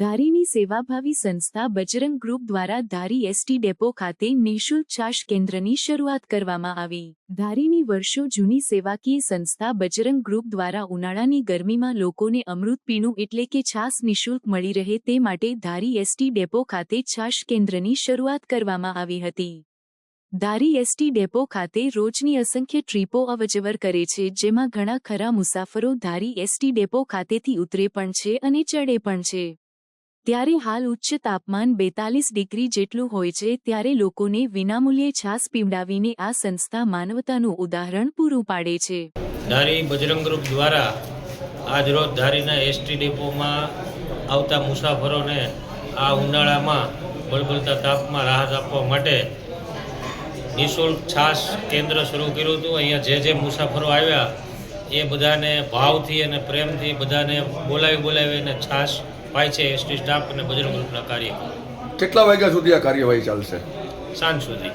ધારીની સેવાભાવી સંસ્થા બજરંગ ગ્રુપ દ્વારા ધારી એસટી ડેપો ખાતે નિઃશુલ્ક છાશ કેન્દ્રની શરૂઆત કરવામાં આવી. ધારીની વર્ષો જૂની સેવાકીય સંસ્થા બજરંગ ગ્રુપ દ્વારા ઉનાળાની ગરમીમાં લોકોને અમૃત પીણું એટલે કે છાશ નિઃશુલ્ક મળી રહે તે માટે ધારી એસટી ડેપો ખાતે છાશ કેન્દ્રની શરૂઆત કરવામાં આવી હતી. ધારી એસટી ડેપો ખાતે રોજની અસંખ્ય ટ્રીપો અવજવર કરે છે, જેમાં ઘણા ખરા મુસાફરો ધારી એસટી ડેપો ખાતેથી ઉતરે પણ છે અને ચડે પણ છે. ત્યારે હાલ ઉચ્ચ તાપમાન બેતાલીસ ડિગ્રી જેટલું હોય છે ત્યારે લોકોને વિનામૂલ્યે છાસ પીવડાવીને આ સંસ્થા માનવતાનું ઉદાહરણ પૂરું પાડે છે. ધારી બજરંગ ગ્રુપ દ્વારા આજરોજ ધારીના એસટી ડેપોમાં આવતા મુસાફરોને આ ઉનાળામાં બળબળતા તાપમાં રાહત આપવા માટે નિઃશુલ્ક છાસ કેન્દ્ર શરૂ કર્યું હતું. અહીંયા જે જે મુસાફરો આવ્યા એ બધાને ભાવથી અને પ્રેમથી બધાને બોલાવી બોલાવી અને છાશ પાય છે એસટી સ્ટાફ અને બજરંગ ગ્રુપના કાર્યકરો. કેટલા વાગ્યા સુધી આ કાર્યવાહી ચાલશે? સાંજ સુધી.